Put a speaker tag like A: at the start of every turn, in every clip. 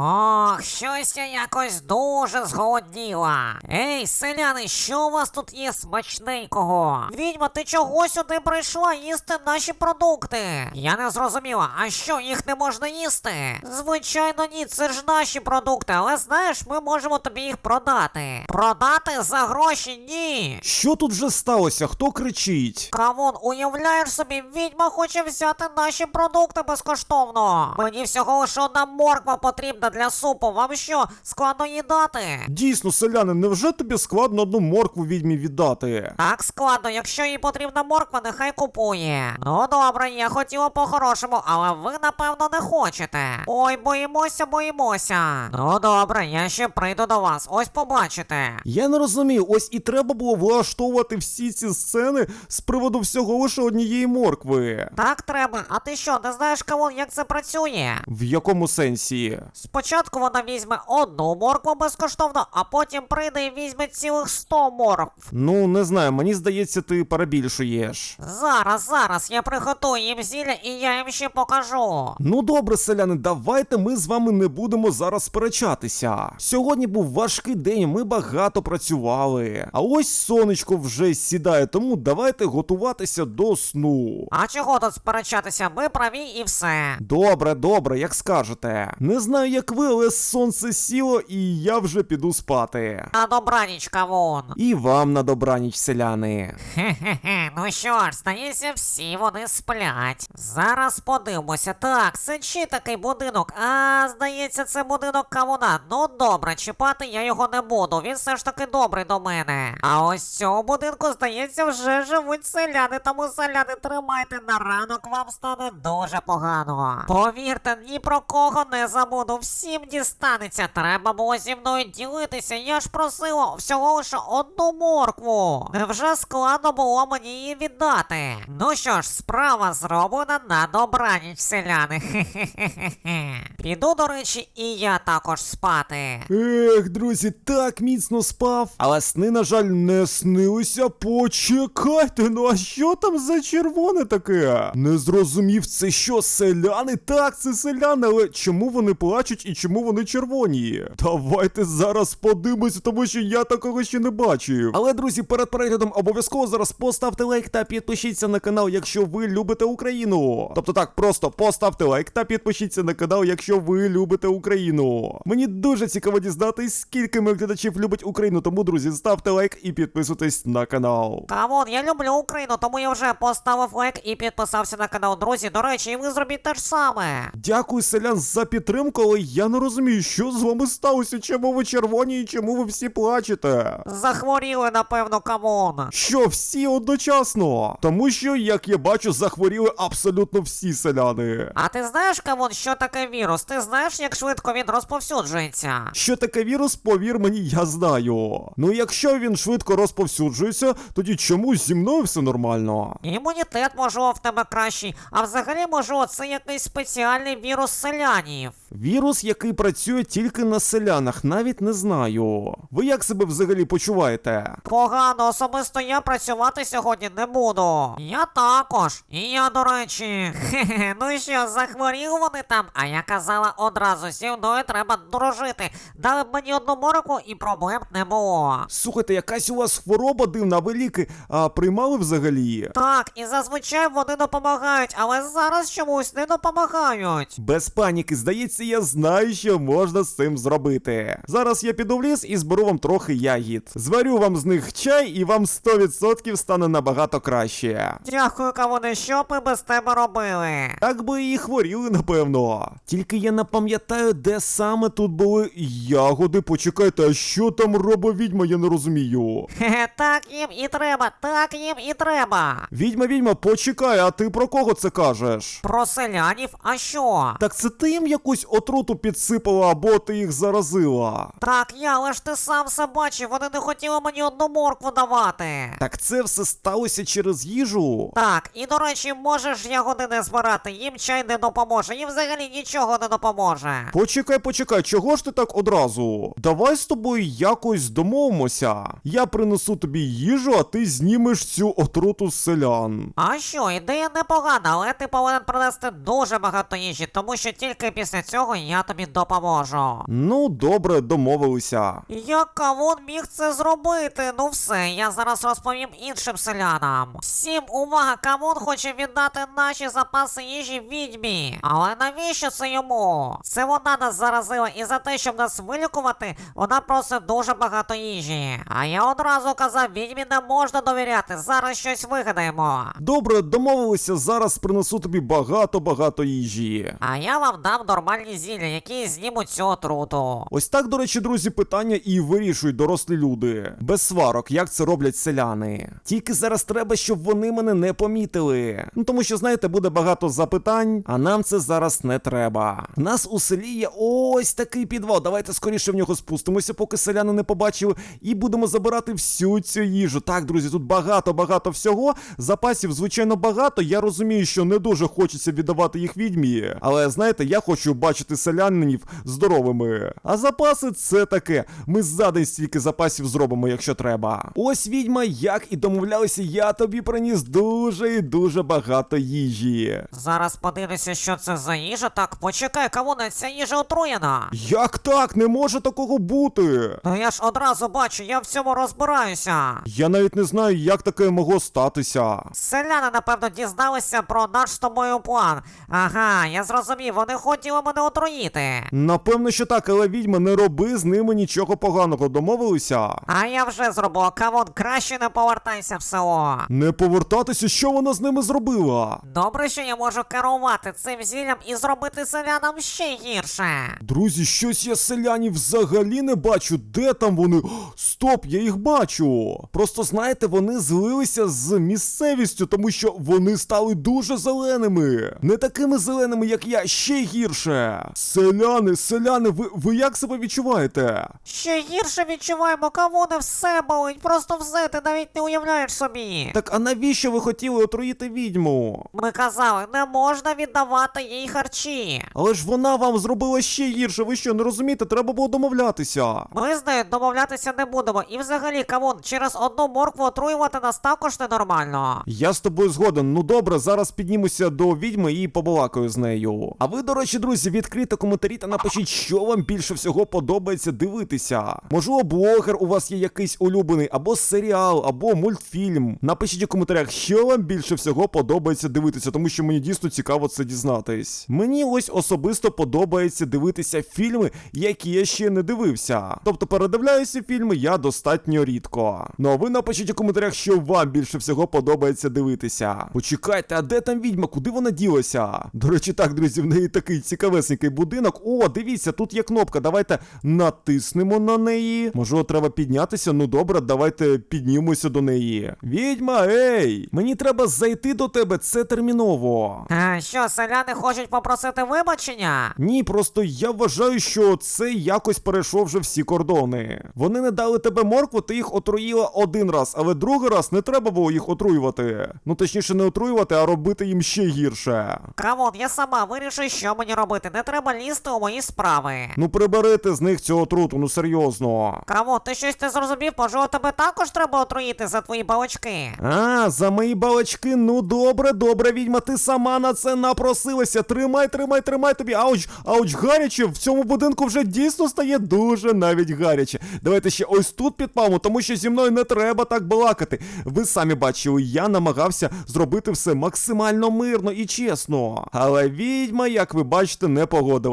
A: Ох, щось я якось дуже зголодніла. Ей, селяни, що у вас тут є смачненького? Відьма, ти чого сюди прийшла їсти наші продукти? Я не зрозуміла, а що, їх не можна їсти? Звичайно, ні, це ж наші продукти, але знаєш, ми можемо тобі їх продати. Продати за гроші ні.
B: Що тут вже сталося? Хто кричить?
A: Кавун, уявляєш собі, відьма хоче взяти наші продукти безкоштовно. Мені всього лише одна морква потрібна для супу. Вам що, складно їдати?
B: Дійсно, селяни, невже тобі складно одну моркву відьмі віддати?
A: Так складно, якщо їй потрібна морква, нехай купує. Ну добре, я хотіла по-хорошому, але ви напевно не хочете. Ой, боїмося, боїмося. Ну добре, я ще прийду до вас. Ось побачите.
B: Я не розумію, ось і треба було влаштовувати всі ці сцени з приводу всього лише однієї моркви.
A: Так треба. А ти що, не знаєш, Кавун, як це працює?
B: В якому сенсі?
A: Спочатку вона візьме одну моркву безкоштовно, а потім прийде і візьме цілих 100 моркв.
B: Ну, не знаю, мені здається, ти перебільшуєш.
A: Зараз, зараз я приготую їм зілля і я їм ще покажу.
B: Ну добре, селяни, давайте ми з вами не будемо зараз сперечатися. Сьогодні був важкий день, ми багато працювали. А ось сонечко вже сідає, тому давайте готуватися до сну.
A: А чого тут сперечатися? Ми праві і все.
B: Добре, добре, як скажете. Не знаю, як ви, але сонце сіло, і я вже піду спати.
A: На добраніч, кавун.
B: І вам на добраніч, селяни.
A: Хе-хе-хе, ну що ж, здається, всі вони сплять. Зараз подивимося. Так, це чи такий будинок? А, здається, це будинок кавуна. Ну добре, чіпати я його не буду. Він все ж таки добрий до мене. А ось в цьому будинку, здається, вже живуть селяни, тому селяни тримайте на ранок, вам стане дуже погано. Повірте, ні про кого не забуду. Всім дістанеться. Треба було зі мною ділитися. Я ж просила всього лише одну моркву. Невже складно було мені її віддати? Ну що ж, справа зроблена на добраніч, селяни. Хе-хе-хе-хе. Піду, до речі, і я також спати.
B: Ех, друзі, так міцно спав. Але сни, на жаль, не снилися. Почекайте, ну а що там за червоне таке? Не зрозумів, це що, селяни? Так, це селяни, але чому вони плачуть і чому вони червоні? Давайте зараз подивимося, тому що я такого ще не бачив. Але, друзі, перед переглядом обов'язково зараз поставте лайк та підпишіться на канал, якщо ви любите Україну. Тобто так, просто поставте лайк та підпишіться на канал, якщо ви любите Україну. Мені дуже цікаво дізнатись, скільки моїх глядачів любить Україну. Тому, друзі, ставте лайк і підписуйтесь на канал.
A: Камон, я люблю Україну, тому я вже поставив лайк і підписався на канал. Друзі, до речі, і ви зробіть те ж саме.
B: Дякую, селян, за підтримку, але я не розумію, що з вами сталося, чому ви червоні і чому ви всі плачете.
A: Захворіли, напевно, камон.
B: Що всі одночасно? Тому що, як я бачу, захворіли абсолютно всі селяни.
A: А ти знаєш, камон, що таке вірус? Ти знаєш, як швидко він розповсюджується?
B: Що таке вірус, повір мені, я знаю. Ну якщо він швидко розповсюджується, тоді чому зі мною все нормально?
A: Імунітет, можливо, в тебе кращий, а взагалі, можливо, це якийсь спеціальний вірус селянів.
B: Вірус, який працює тільки на селянах, навіть не знаю. Ви як себе взагалі почуваєте?
A: Погано, особисто я працювати сьогодні не буду. Я також. І я, до речі. Хе-хе, ну що, захворіли вони там, а я казала одразу, зі мною треба дружити. Дали б мені одну мороку і проблем не було.
B: Слухайте, якась у вас хвороба дивна, ви ліки, а приймали взагалі?
A: Так, і зазвичай вони допомагають, але зараз чомусь не допомагають.
B: Без паніки, здається, я знаю, що можна з цим зробити. Зараз я піду в ліс і зберу вам трохи ягід. Зварю вам з них чай, і вам 100% стане набагато краще.
A: Дякую, кавуни, що б ми без тебе робили.
B: Так би і хворіли, напевно. Тільки я не пам'ятаю, де саме тут були ягоди. Почекайте, а що там робить відьма, я не розумію.
A: Хе-хе, так їм і треба, так їм і треба.
B: Відьма, відьма, почекай, а ти про кого це кажеш?
A: Про селянів, а що?
B: Так це ти їм якусь отруту підсипала, або ти їх заразила?
A: Так, я, але ж ти сам все бачив, вони не хотіли мені одну моркву давати.
B: Так це все сталося через їжу?
A: Так, і до речі, можеш ягоди не збирати, їм чай не допоможе, їм взагалі нічого не допоможе.
B: Почекай, почекай, чого ж ти так одразу? Давай з тобою якось домовимося. Я принесу тобі їжу, а ти знімеш цю отруту з селян.
A: А що, ідея непогана, але ти повинен принести дуже багато їжі, тому що тільки після цього я тобі допоможу.
B: Ну, добре, домовилися.
A: Як кавун міг це зробити? Ну все, я зараз розповім іншим селянам. Всім увага, кавун хоче віддати наші запаси їжі відьмі. Але навіщо це йому? Це вона нас заразила, і за те, щоб нас вилікувати, вона просить дуже багато їжі. А я одразу казав, відьмі не можна довіряти. Зараз щось вигадаємо.
B: Добре, домовилися, зараз принесу тобі багато-багато їжі.
A: А я вам дам нормальні зілля, які знімуть цю отруту.
B: Ось так, до речі, друзі, питання і вирішують дорослі люди. Без сварок, як це роблять селяни. Тільки зараз треба, щоб вони мене не помітили. Ну тому що, знаєте, буде багато запитань, а нам це зараз не треба. У нас у селі є ось такий підвал. Давайте скоріше в нього спустимося, поки селяни не побачили, і будемо забирати всю цю їжу. Так, друзі, тут багато-багато всього. Запасів, звичайно, багато. Я розумію, що не дуже хочеться віддавати їх відьмі. Але знаєте, я хочу бачити селянинів здоровими. А запаси це таке. Ми за день стільки запасів зробимо, якщо треба. Ось відьма, як і домовлялися, я тобі приніс дуже і дуже багато їжі.
A: Зараз подивлюся, що це за їжа. Так, почекай, кавуне, ця їжа отруєна.
B: Як так? Не може такого бути.
A: Ну я ж одразу бачу, я в цьому розбираюся.
B: Я навіть не знаю, як таке могло статися.
A: Селяни, напевно, дізналися про наш з тобою план. Ага, я зрозумів, вони хотіли мене отруїти.
B: Напевно, що так, але відьма, не роби з ними нічого поганого, домовилися?
A: А я вже зробив, кавун, краще не повертайся в село.
B: Не повертатися, що вона з ними зробила?
A: Добре, що я можу керувати цим зіллям і зробити селянам ще гірше.
B: Друзі, щось я селянів взагалі не бачу. Де там вони? О, Стоп, я їх бачу. Просто знаєте, вони злилися з місцевістю, тому що вони стали дуже зеленими. Не такими зеленими, як я, ще гірше. Селяни, селяни, ви, ви як себе відчуваєте?
A: Ще гірше відчуваємо, кавуне все болить, просто все, ти навіть не уявляєш собі.
B: Так а навіщо ви хотіли отруїти відьму?
A: Ми казали, не можна віддавати їй харчі.
B: Але ж вона вам зробила ще гірше. Ви що, не розумієте? Треба було домовлятися.
A: Ми з нею домовлятися не будемо. І взагалі, кавун, через одну моркву отруювати нас також ненормально.
B: Я з тобою згоден. Ну добре, зараз піднімуся до відьми і побалакаю з нею. А ви, до речі, друзі, відкрийте коментарі та напишіть, що вам більше всього подобається дивитися. Можливо, блогер у вас є якийсь улюблений, або серіал, або мультфільм. Напишіть у коментарях, що вам більше всього подобається дивитися, тому що мені дійсно цікаво це дізнатись. Мені ось особисто подобається дивитися фільми, які я ще не дивився. Тобто передивляюся фільми я достатньо рідко. Ну а ви напишіть у коментарях, що вам більше всього подобається дивитися. Почекайте, а де там відьма? Куди вона ділася? До речі, так, друзі, в неї такий цікавесенький будинок. О, дивіться, тут є кнопка. Давайте натиснемо на неї. Можливо, треба піднятися. Ну добре, давайте піднімемося до неї. Відьма, ей! Мені треба зайти до тебе, це терміново.
A: А що, селяни хочуть попросити вибачення?
B: Ні, просто я вважаю, що це якось перейшов вже всі кордони. Вони не дали тебе моркву, ти їх отруїла один раз, але другий раз не треба було їх отруювати. Ну точніше, не отруювати, а робити їм ще гірше.
A: Кавун, я сама вирішу, що мені робити. Не треба лізти у мої справи.
B: Ну приберете з них цього отруту, ну серйозно.
A: Кавун, ти щось не зрозумів, можливо, тебе також треба отруїти за твої балочки.
B: А, за мої балачки, ну добре, добре, відьма, ти сама на це напросилася. Тримай, тримай, тримай тобі. Ауч, ауч, гаряче. В цьому будинку вже дійсно стає дуже навіть гаряче. Давайте ще ось тут підпалимо, тому що зі мною не треба так балакати. Ви самі бачили, я намагався зробити все максимально мирно і чесно. Але відьма, як ви бачите, не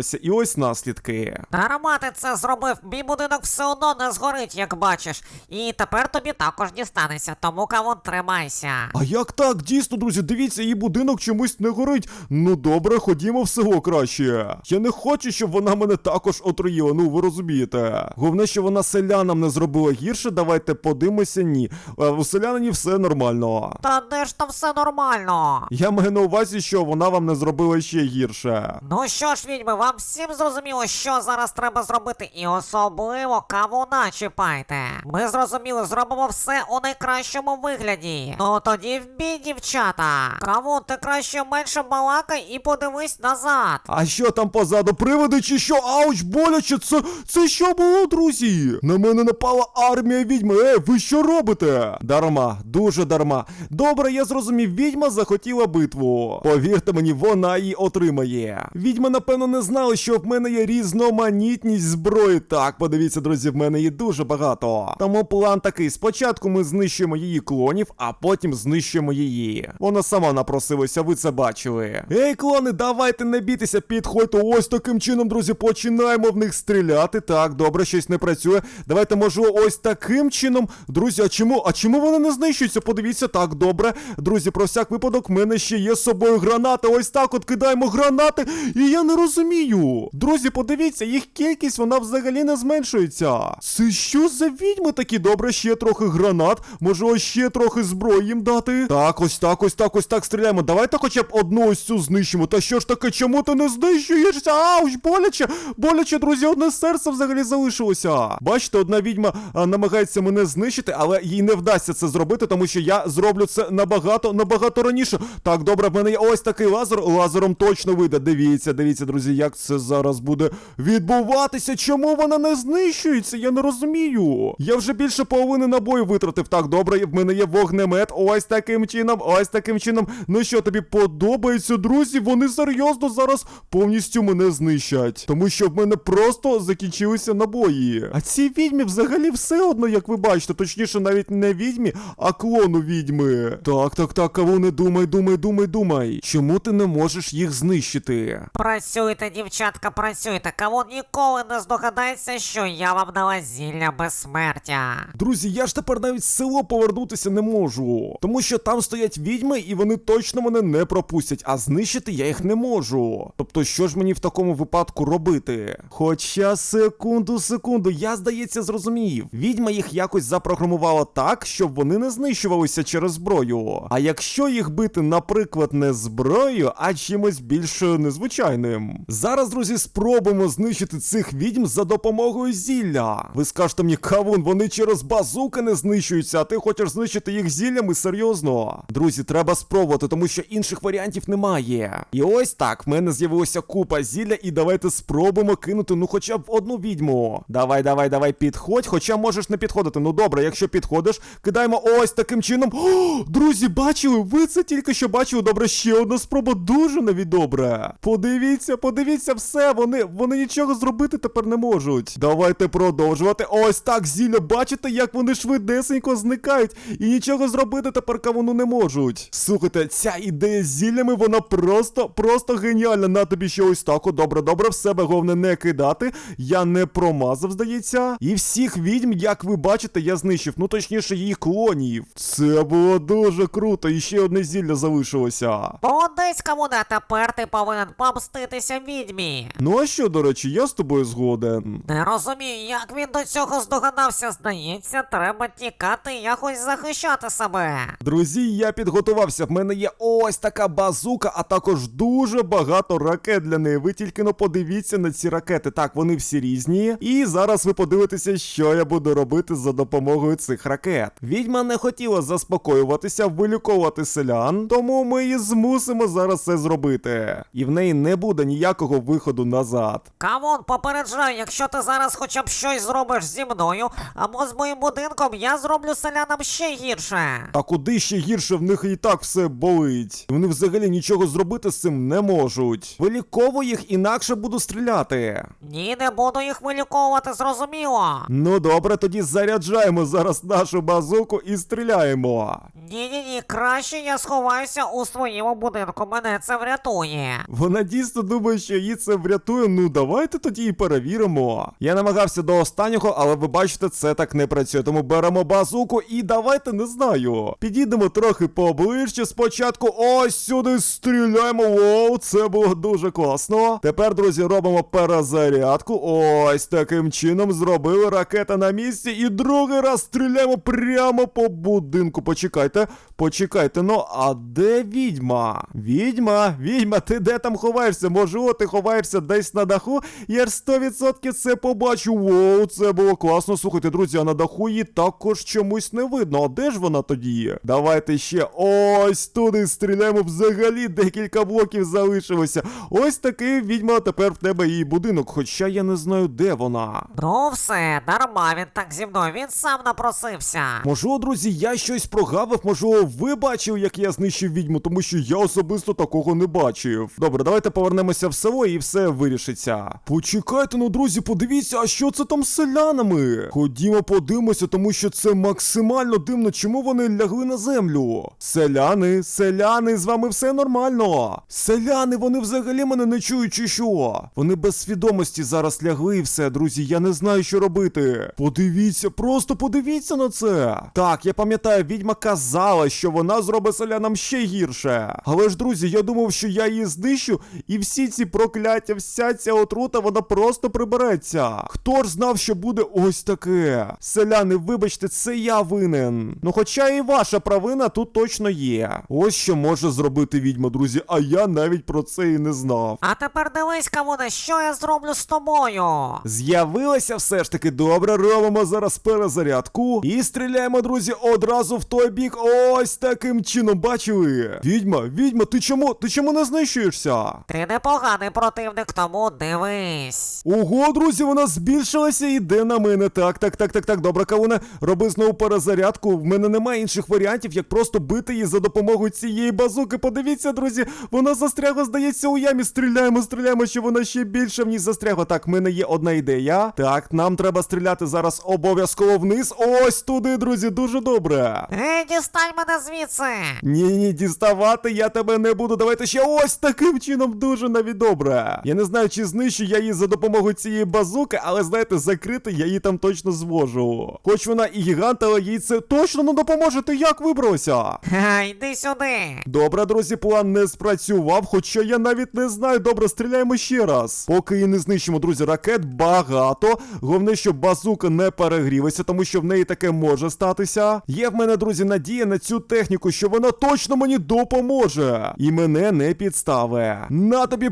B: погодилася. І ось наслідки.
A: Дарма ти це зробив, мій будинок все одно не згорить, як бачиш. І тепер тобі також дістанеться, тому кавун тримайся.
B: А як так? Дійсно, друзі, дивіться, її будинок чомусь не горить. Ну добре, ходімо в село краще. Я не хочу, щоб вона мене також отруїла. Ну ви розумієте. Головне, що вона селянам не зробила гірше. Давайте подивимося. Ні. Е, У селянині все нормально.
A: Та де ж там все нормально?
B: Я маю на увазі, що вона вам не зробила ще гірше.
A: Ну що ж, відьми, вам всім зрозуміло, що зараз треба зробити, і особливо кавуна чіпайте. Ми зрозуміли, зробимо все у найкращому вигляді. Ну тоді в бій, дівчата. Кавун, ти краще менше балакай і подивись назад.
B: А що там позаду? Приводи чи що? Ауч, боляче! Це, це що було, друзі? На мене напала армія відьми. Е, ви що робите? Дарма, дуже дарма. Добре, я зрозумів, відьма захотіла битву. Повірте мені, вона її отримає. Відьма, напевно, не знає. Знали, що в мене є різноманітність зброї. Так, подивіться, друзі, в мене є дуже багато. Тому план такий: спочатку ми знищуємо її клонів, а потім знищуємо її. Вона сама напросилася, ви це бачили. Ей, клони, давайте не бійтеся, підходьте. Ось таким чином, друзі, починаємо в них стріляти. Так, добре, щось не працює. Давайте, можливо, ось таким чином. Друзі, а чому? А чому вони не знищуються? Подивіться, так, добре. Друзі, про всяк випадок, в мене ще є з собою гранати. Ось так от кидаємо гранати. І я не розумію. Друзі, подивіться, їх кількість вона взагалі не зменшується. Це що за відьми такі? Добре, ще трохи гранат. Може, ось ще трохи зброї їм дати. Так, ось так, ось так, ось так стріляємо. Давайте хоча б одну ось цю знищимо. Та що ж таке, чому ти не знищуєшся? Ауч, боляче, боляче, друзі, одне серце взагалі залишилося. Бачите, одна відьма а, намагається мене знищити, але їй не вдасться це зробити, тому що я зроблю це набагато, набагато раніше. Так, добре, в мене є ось такий лазер. Лазером точно вийде. Дивіться, дивіться, друзі, як це зараз буде відбуватися. Чому вона не знищується? Я не розумію. Я вже більше половини набою витратив. Так, добре, в мене є вогнемет. Ось таким чином, ось таким чином. Ну що, тобі подобається, друзі? Вони серйозно зараз повністю мене знищать. Тому що в мене просто закінчилися набої. А ці відьмі взагалі все одно, як ви бачите, точніше, навіть не відьмі, а клону відьми. Так, так, так, не думай, думай, думай, думай. Чому ти не можеш їх знищити?
A: Працюйте, дівчатка, працюйте. Кавун ніколи не здогадається, що я вам дала зілля безсмертя.
B: Друзі, я ж тепер навіть в село повернутися не можу. Тому що там стоять відьми, і вони точно мене не пропустять, а знищити я їх не можу. Тобто, що ж мені в такому випадку робити? Хоча секунду, секунду, я здається зрозумів. Відьма їх якось запрограмувала так, щоб вони не знищувалися через зброю. А якщо їх бити, наприклад, не зброєю, а чимось більш незвичайним. Зараз, друзі, спробуємо знищити цих відьм за допомогою зілля. Ви скажете мені, кавун, вони через базуки не знищуються, а ти хочеш знищити їх зіллями серйозно. Друзі, треба спробувати, тому що інших варіантів немає. І ось так, в мене з'явилася купа зілля, і давайте спробуємо кинути ну хоча б одну відьму. Давай, давай, давай, підходь, хоча можеш не підходити. Ну добре, якщо підходиш, кидаємо ось таким чином. О, друзі, бачили? Ви це тільки що бачили. Добре, ще одна спроба дуже навіть добре. Подивіться, подивіться все, вони, вони нічого зробити тепер не можуть. Давайте продовжувати. Ось так, зілля, бачите, як вони швидесенько зникають, і нічого зробити тепер кавуну не можуть. Слухайте, ця ідея з зіллями, вона просто, просто геніальна. На тобі ще ось так. Добре, добре, в себе головне не кидати. Я не промазав, здається. І всіх відьм, як ви бачите, я знищив. Ну точніше, її клонів. Це було дуже круто. І ще одне зілля залишилося.
A: Молодець, кавуна, тепер ти повинен помститися відьмі.
B: Ну а що, до речі, я з тобою згоден.
A: Не розумію, як він до цього здогадався. Здається, треба тікати і якось захищати себе.
B: Друзі, я підготувався. В мене є ось така базука, а також дуже багато ракет для неї. Ви тільки но подивіться на ці ракети. Так, вони всі різні. І зараз ви подивитеся, що я буду робити за допомогою цих ракет. Відьма не хотіла заспокоюватися, вилюковувати селян, тому ми її змусимо зараз це зробити. І в неї не буде ніякого виходу назад.
A: Кавун, попереджаю, якщо ти зараз хоча б щось зробиш зі мною або з моїм будинком, я зроблю селянам ще гірше.
B: А куди ще гірше в них і так все болить. Вони взагалі нічого зробити з цим не можуть. Виліково їх інакше буду стріляти.
A: Ні, не буду їх виліковувати, зрозуміло.
B: Ну добре, тоді заряджаємо зараз нашу базуку і стріляємо.
A: Ні, ні, ні, краще я сховаюся у своєму будинку, мене це врятує.
B: Вона дійсно думає, що її це врятує. Ну давайте тоді і перевіримо. Я намагався до останнього, але ви бачите, це так не працює. Тому беремо базуку і давайте не знаю. Підійдемо трохи поближче. Спочатку ось сюди стріляємо. Воу, це було дуже класно. Тепер, друзі, робимо перезарядку. Ось таким чином зробили ракета на місці. І другий раз стріляємо прямо по будинку. Почекайте, почекайте. Ну, а де відьма? Відьма, відьма, ти де там ховаєшся? Можливо, ти ховаєшся десь на даху? Я ж 100% це побачу. Воу, це було класно. Слухайте, друзі, а на даху її також чомусь не видно. А де ж вона тоді? є? Давайте ще ось туди стріляємо. Взагалі декілька блоків залишилося. Ось такий відьма, тепер в тебе її будинок. Хоча я не знаю, де вона.
A: Ну все, дарма він так зі мною, він сам напросився.
B: Можливо, друзі, я щось прогавив, можливо, ви бачили, як я знищив відьму, тому що я особисто такого не бачив. Добре, давайте повернемося в село і все вирішиться. Почекайте, ну друзі, подивіться, а що це там з селянами? Ходімо, подивимося, тому що це максимально дивно, чому вони лягли на землю. Селяни, селяни, з вами все нормально. Селяни, вони взагалі мене не чують, чи що? Вони без свідомості зараз лягли і все, друзі. Я не знаю, що робити. Подивіться, просто подивіться на це. Так, я пам'ятаю, відьма казала, що вона зробить селянам ще гірше. Але ж, друзі, я думав, що я її знищу, і всі ці прокляття, вся ця отрута, вона просто прибереться. Хто ж знав, що буде ось таке? Селяни, вибачте, це я винен. Ну, хоча і ваша провина тут точно є. Ось що може зробити відьма, друзі, а я навіть про це і не знав.
A: А тепер дивись, Кавуне, що я зроблю з тобою.
B: З'явилося все ж таки добре. Робимо зараз перезарядку і стріляємо, друзі, одразу в той бік. Ось таким чином. Бачили? Відьма, відьма, ти чому? Ти чому не знищуєшся?
A: Ти непоганий противник, тому дивись.
B: Ого, друзі, вона збільшилася і йде на мене. Так, так, так, так, так. Добре, кавуне, роби знову перезарядку. В мене немає інших варіантів, як просто бити її за допомогою цієї базуки. Подивіться, друзі, вона застрягла, здається, у ямі. Стріляємо, стріляємо, що вона ще більше в ній застрягла. Так, в мене є одна ідея. Так, нам треба стріляти зараз обов'язково вниз. Ось туди, друзі, дуже добре.
A: Ей, дістань мене звідси.
B: Ні, ні, діставати я тебе не буду. Давайте ще ось таким чином дуже навіть добре. Я не знаю, чи знищу я її за допомогою цієї базуки, але знаєте, закрити я її там точно зможу. Хоч вона і гігант, але їй це точно не допоможе. Ти як вибрався?
A: Ха, йди сюди.
B: Добре, друзі, план не спрацював, хоча я навіть не знаю. Добре, стріляємо ще раз. Поки її не знищимо, друзі, ракет багато. Головне, щоб базука не перегрілася, тому що в неї таке може статися. Є в мене, друзі, надія на цю техніку, що вона точно мені допоможе. І мене не підставе. На тобі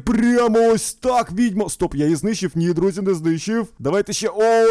B: прямо ось так, відьмо. Стоп, я її знищив. Ні, друзі, не знищив. Давайте ще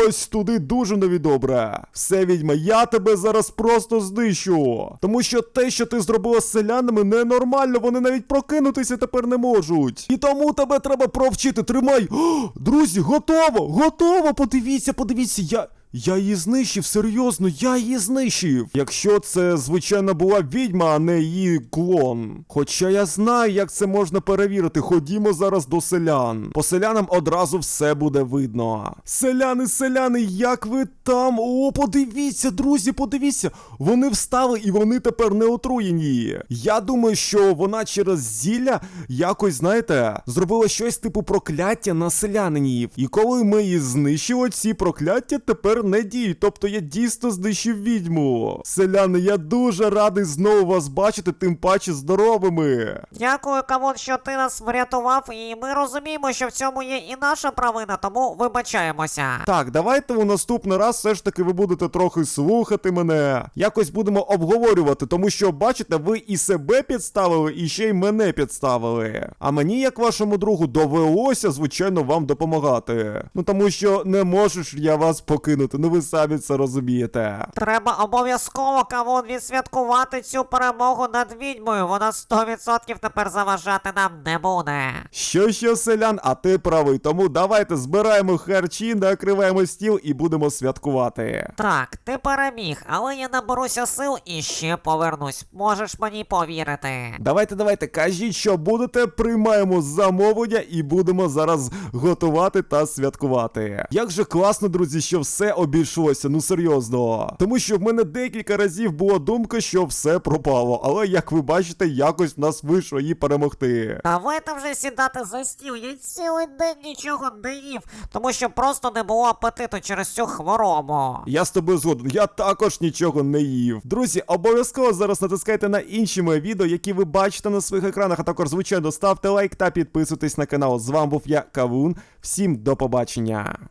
B: ось туди дуже нові добре. Все, відьма, я тебе зараз просто знищу. Тому що те, що ти зробила з селянами, ненормально. Вони навіть прокинутися тепер не можуть. І тому тебе треба провчити. Тримай. О, друзі, готово! Готово! Подивіться, подивіться, я. Я її знищив, серйозно, я її знищив. Якщо це, звичайно, була відьма, а не її клон. Хоча я знаю, як це можна перевірити. Ходімо зараз до селян. По селянам одразу все буде видно. Селяни, селяни, як ви там? О, подивіться, друзі, подивіться. Вони встали і вони тепер не отруєні. Я думаю, що вона через зілля якось, знаєте, зробила щось типу прокляття на селянинів. І коли ми її знищили, ці прокляття тепер не діють. Тобто я дійсно знищив відьму. Селяни, я дуже радий знову вас бачити, тим паче здоровими.
A: Дякую, Кавун, що ти нас врятував, і ми розуміємо, що в цьому є і наша провина, тому вибачаємося.
B: Так, давайте у наступний раз все ж таки ви будете трохи слухати мене. Якось будемо обговорювати, тому що, бачите, ви і себе підставили, і ще й мене підставили. А мені, як вашому другу, довелося, звичайно, вам допомагати. Ну тому що не можу ж я вас покинути, ну ви самі це розумієте.
A: Треба обов'язково Кавун відсвяткувати цю перемогу над відьмою. Вона 100% тепер заважати нам не буде.
B: Що що, селян, а ти правий, тому давайте збираємо харчі, накриваємо стіл і будемо святкувати.
A: Так, ти переміг, але я наберуся сил і ще повернусь. Можеш мені повірити.
B: Давайте, давайте, кажіть, що будете, приймаємо замовлення і будемо зараз готувати та святкувати. Як же класно, друзі, що все обійшлося, ну серйозно. Тому що в мене декілька разів була думка, що все пропало. Але як ви бачите, якось в нас вийшло її перемогти.
A: Давайте вже сідати за стіл. Я цілий день нічого не їв, тому що просто не було апетиту через цю хворобу.
B: Я з тобою згоден, я також нічого не їв. Друзі, обов'язково зараз натискайте на інші мої відео, які ви бачите на своїх екранах, а також, звичайно, ставте лайк та підписуйтесь на канал. З вами був я, Кавун. Всім до побачення.